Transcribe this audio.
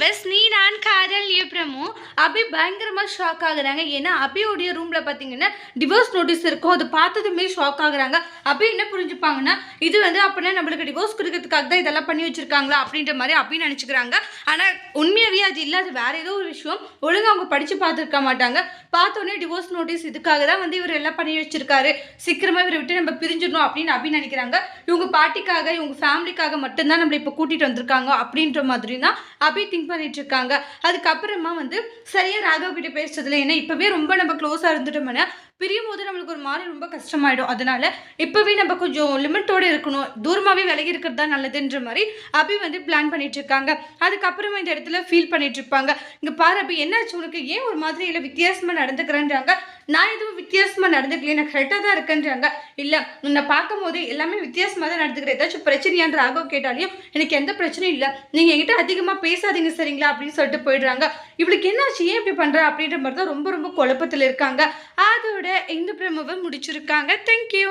வெஸ் நீ நான் காதல் ஏப்ரமும் அபி பயங்கரமாக ஷாக் ஆகுறாங்க. ஏன்னா அபியோடைய ரூமில் பார்த்தீங்கன்னா டிவோர்ஸ் நோட்டீஸ் இருக்கும். அது பார்த்ததுமே ஷாக் ஆகுறாங்க. அபி என்ன புரிஞ்சுப்பாங்கன்னா இது வந்து அப்படின்னா நம்மளுக்கு டிவோர்ஸ் கொடுக்கறதுக்காக தான் இதெல்லாம் பண்ணி வச்சிருக்காங்களா அப்படின்ற மாதிரி அப்படின்னு நினச்சிக்கிறாங்க. ஆனால் உண்மையாகவே அது இல்லை அது வேற ஏதோ ஒரு விஷயம். ஒழுங்கா அவங்க படித்து பார்த்துருக்க மாட்டாங்க. பார்த்தோன்னே டிவோர்ஸ் நோட்டீஸ் இதுக்காக தான் வந்து இவர் எல்லாம் பண்ணி வச்சிருக்காரு. சீக்கிரமாக இவரை விட்டு நம்ம பிரிஞ்சிடணும் அப்படின்னு அபி நினைக்கிறாங்க. இவங்க பாட்டிக்காக இவங்க ஃபேமிலிக்காக மட்டும்தான் நம்மளை இப்போ கூட்டிகிட்டு வந்திருக்காங்க அப்படின்ற மாதிரி தான் அபி திங்க் பண்ணிட்டு இருக்காங்க. அதுக்கப்புறமா வந்து சரியா ராகவ் கிட்ட பேசுறதுல ஏன்னா இப்போவே ரொம்ப நம்ம க்ளோஸாக இருந்துட்டோம்னா பிரியும் போது நம்மளுக்கு ஒரு மாதிரி ரொம்ப கஷ்டமாயிடும். அதனால இப்போவே நம்ம கொஞ்சம் லிமிட்டோடு இருக்கணும். தூரமாகவே விலகி இருக்கிறது தான் நல்லதுன்ற மாதிரி அபி வந்து பிளான் பண்ணிட்டு இருக்காங்க. அதுக்கப்புறமா இந்த இடத்துல ஃபீல் பண்ணிட்டு இருப்பாங்க. இங்கே பாரு அபி என்னாச்சு உனக்கு? ஏன் ஒரு மாதிரி இல்லை வித்தியாசமாக நடந்துக்கிறேன்றாங்க. நான் எதுவும் வித்தியாசமாக நடந்துக்கலையே நான் கரெக்டாக தான் இருக்கேன்றாங்க. இல்லை உன்னை பார்க்கும் போது எல்லாமே வித்தியாசமாக தான் நடந்துக்கிறேன் ஏதாச்சும் பிரச்சனையான்னு ராகவ் கேட்டாலையும் எனக்கு எந்த பிரச்சனையும் இல்லை. நீங்கள் என்கிட்ட அதிகமாக பேசாதீங்க சரிங்களா? அப்படின்னு சொல்லிட்டு போயிடுறாங்க. இவளுக்கு என்னாச்சு? ஏன் இப்படி பண்ணுறா அப்படின்ற மாதிரி தான் ரொம்ப ரொம்ப குழப்பத்தில் இருக்காங்க. அதோட இந்த பிரமவை முடிச்சிருக்காங்க. தேங்க்யூ